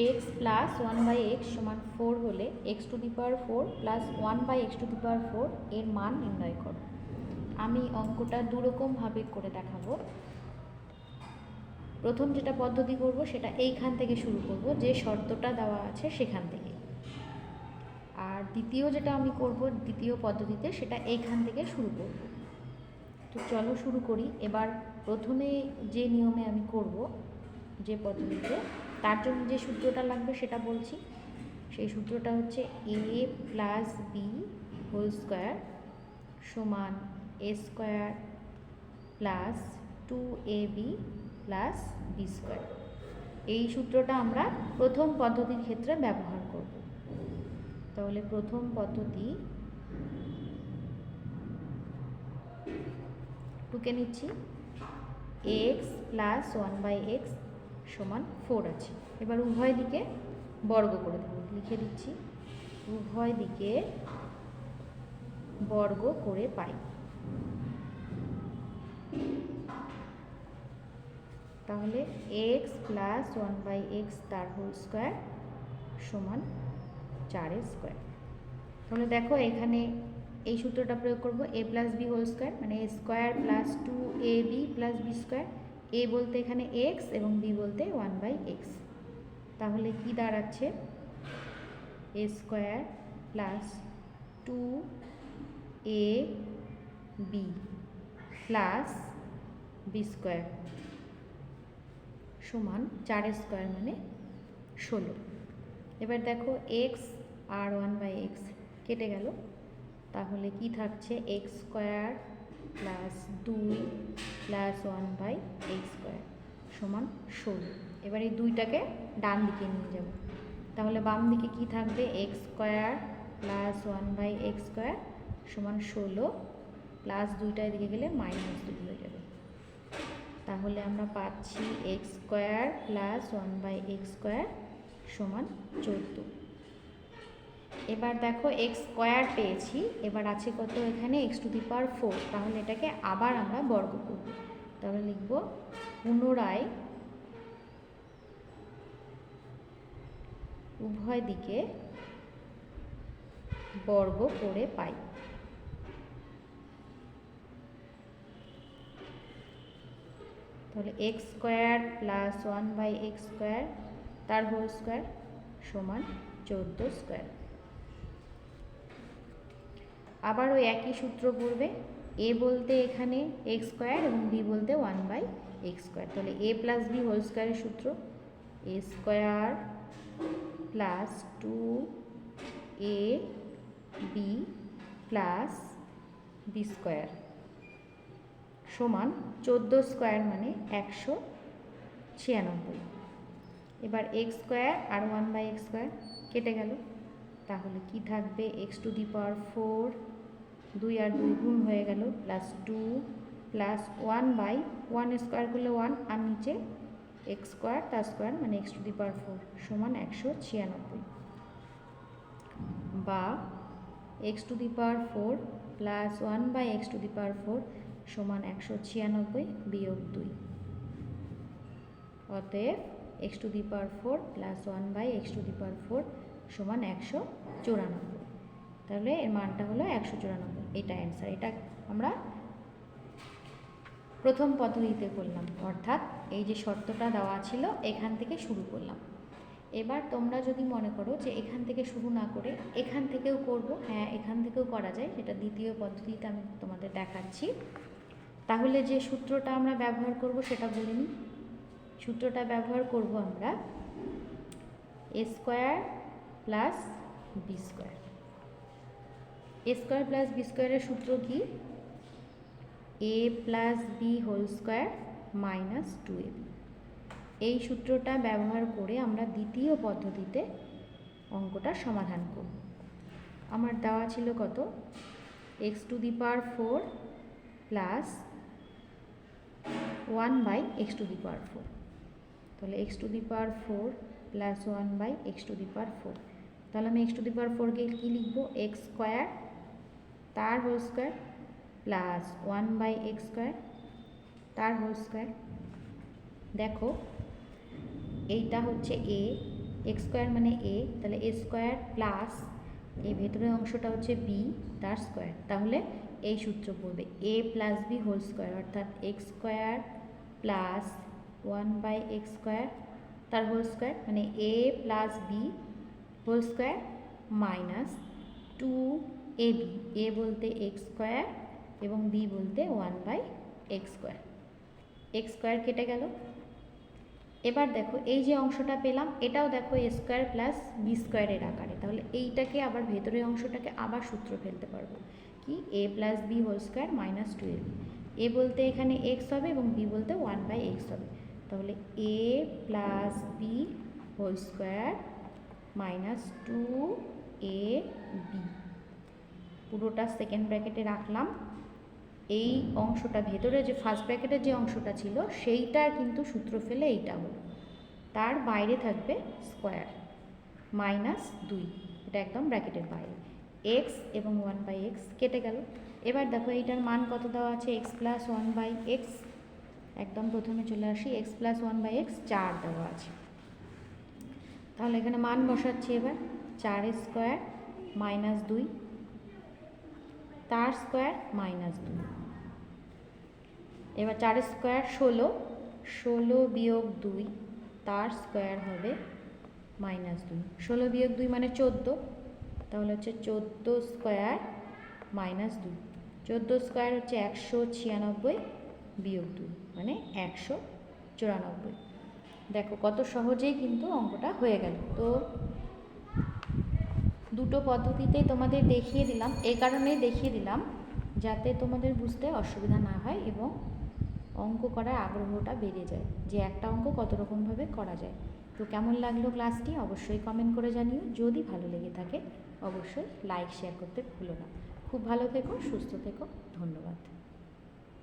X plus one by x সমান four হলে x to the power four plus one by x to the power four এর মান নির্ণয় করো। আমি অঙ্কটা দুরকমভাবে করে দেখাবো। প্রথম যেটা পদ্ধতি করব সেটা এইখান থেকে শুরু করব, যে শর্তটা দেওয়া আছে সেখান থেকে। আর দ্বিতীয় যেটা আমি করব দ্বিতীয় পদ্ধতিতে সেটা এইখান থেকে শুরু করব। তো চলো শুরু করি। এবার প্রথমে যে নিয়মে আমি করব যে পদ্ধতিতে তার জন্য যে সূত্রটা লাগবে সেটা বলছি। সেই সূত্রটা হচ্ছে a plus b whole square সমান a square plus two a b plus b square এই সূত্রটা আমরা প্রথম পদ্ধতির ক্ষেত্রে ব্যবহার করব। তাহলে প্রথম পদ্ধতি টুকে নিচ্ছি। X plus one by x সমান ফোর আছে। এবার উভয় দিকে বর্গ করে দেবো। লিখে দিচ্ছি, উভয় দিকে বর্গ করে পাই। তাহলে x plus one by x তার হোল স্কোয়ার সমান চারের স্কোয়ার তাহলে দেখো এখানে এই সূত্রটা প্রয়োগ করব a plus b whole square মানে a square plus two a b plus b square a বলতে এখানে এক্স এবং বি বলতে ওয়ান বাই এক্স তাহলে কি দাঁড়াচ্ছে? A square plus two a b plus b square সমান চার স্কোয়ার মানে ষোলো। এবার দেখো এক্স আর ওয়ান বাই এক্স কেটে গেল। তাহলে কি থাকছে? এক্স স্কোয়ার প্লাস দুই plus one by x square সমান ষোলো। এবার এই দুইটাকে ডান দিকে নিয়ে যাব। তাহলে বাম দিকে কি থাকবে? X square plus one by x square সমান ষোলো প্লাস দুইটা এদিকে গেলে মাইনাস দুই হয়ে যাবে। তাহলে আমরা পাচ্ছি x square plus one by x square সমান চোদ্দ। এবার দেখো এক্স স্কোয়ার পেয়েছি, এবার আছে কত এখানে? X to the power four তাহলে এটাকে আবার আমরা বর্গ করব। তাহলে লিখব পুনরায় উভয় দিকে বর্গ করে পাই। তাহলে x square plus one by x square তার হোল স্কোয়ার সমান চোদ্দ স্কোয়ার আবার ওই একই সূত্র পড়বে, এ বলতে এখানে এক্স স্কোয়ার এবং বি বলতে ওয়ান বাই এক্স স্কোয়ার। তাহলে এ প্লাস বি হোল স্কোয়ারের সূত্র, a square plus two a b plus b square সমান চোদ্দ স্কোয়ার মানে একশো ছিয়ানব্বই। এবার এক্স স্কোয়ার আর ওয়ান বাই এক্স স্কোয়ার কেটে গেল। তাহলে কি থাকবে? X to the power four দুই আর দুই গুণ হয়ে গেল plus two plus one by one square করলে ওয়ান আর নিচে এক্স স্কোয়ার তার স্কোয়ার মানে x to the power four সমান একশো ছিয়ানব্বই। বা x to the power four plus one by x to the power four সমান একশো ছিয়ানব্বই বিয়োগ দুই। অতএব x to the power four plus one by x to the power four সমান একশো চুরানব্বই। তাহলে এর মানটা হলো একশো চুরানব্বই। এটা অ্যান্সার এটা আমরা প্রথম পদ্ধতিতে করলাম। অর্থাৎ এই যে শর্তটা দেওয়া ছিল, এখান থেকে শুরু করলাম। এবার তোমরা যদি মনে করো যে এখান থেকে শুরু না করে এখান থেকেও করব হ্যাঁ এখান থেকেও করা যায়, সেটা দ্বিতীয় পদ্ধতিতে আমি তোমাদের দেখাচ্ছি। তাহলে যে সূত্রটা আমরা ব্যবহার করব সেটা বলে নিই। সূত্রটা ব্যবহার করব আমরা a square plus b square a square plus b স্কোয়ারের সূত্র কি? A plus b whole square minus two a b এই সূত্রটা ব্যবহার করে আমরা দ্বিতীয় পদ্ধতিতে অঙ্কটা সমাধান করব। আমার দেওয়া ছিল কত? X to the power four plus one by x to the power four তাহলে x to the power four plus one by x to the power four তাহলে আমি এক্স টু দি পাওয়ার ফোরকে কী লিখব? এক্স স্কোয়ার তার whole square plus one by x square তার whole square দেখো, এইটা হচ্ছে এ এক্স স্কোয়ার মানে এ তাহলে এ স্কোয়ার প্লাস এই ভেতরের অংশটা হচ্ছে বি তার স্কোয়ার তাহলে এই সূত্র পড়বে a plus b whole square অর্থাৎ x square plus one by x square তার হোল স্কোয়ার মানে a plus b whole square minus two a b a বলতে এক্স স্কোয়ার এবং বি বলতে one by x square x square কেটে গেল। এবার দেখো, এই যে অংশটা পেলাম, এটাও দেখো এ স্কোয়ার প্লাস বি স্কোয়ারের আকারে। তাহলে এইটাকে আবার ভেতরের অংশটাকে আবার সূত্র ফেলতে পারব। কি? A plus b whole square minus two a b a বলতে এখানে এক্স হবে এবং বি বলতে ওয়ান বাই এক্স হবে। তাহলে a plus b whole square minus two a b পুরোটা সেকেন্ড ব্র্যাকেটে রাখলাম। এই অংশটা ভেতরে যে ফার্স্ট ব্র্যাকেটের যে অংশটা ছিল সেইটার কিন্তু সূত্র ফেলে এইটা হলো। তার বাইরে থাকবে স্কোয়ার মাইনাস দুই। এটা একদম ব্র্যাকেটের বাইরে। এক্স এবং ওয়ান বাই এক্স কেটে গেল। এবার দেখো এইটার মান কত দেওয়া আছে? X plus one by x একদম প্রথমে চলে আসি। X plus one by x চার দেওয়া আছে। তাহলে এখানে মান বসাচ্ছি এবার। চার স্কোয়ার মাইনাস দুই। তার স্কোয়ার মাইনাস দুই। এবার চার স্কোয়ার ষোলো ষোলো বিয়োগ দুই, তার স্কোয়ার হবে মাইনাস দুই। ষোলো বিয়োগ দুই মানে চোদ্দ, তাহলে হচ্ছে চোদ্দ স্কোয়ার মাইনাস দুই। চোদ্দ স্কোয়ার হচ্ছে একশো ছিয়ানব্বই বিয়োগ দুই মানে একশো চুরানব্বই। দেখো কত সহজেই কিন্তু অঙ্কটা হয়ে গেল। তো দুটো পদ্ধতিতেই তোমাদের দেখিয়ে দিলাম এই কারণেই দেখিয়ে দিলাম, যাতে তোমাদের বুঝতে অসুবিধা না হয় এবং অঙ্ক করার আগ্রহটা বেড়ে যায়, যে একটা অঙ্ক কত রকমভাবে করা যায়। তো কেমন লাগল ক্লাসটি অবশ্যই কমেন্ট করে জানিও, যদি ভালো লেগে থাকে অবশ্যই লাইক শেয়ার করতে ভুলো না। খুব ভালো থেকো, সুস্থ থেকো, ধন্যবাদ।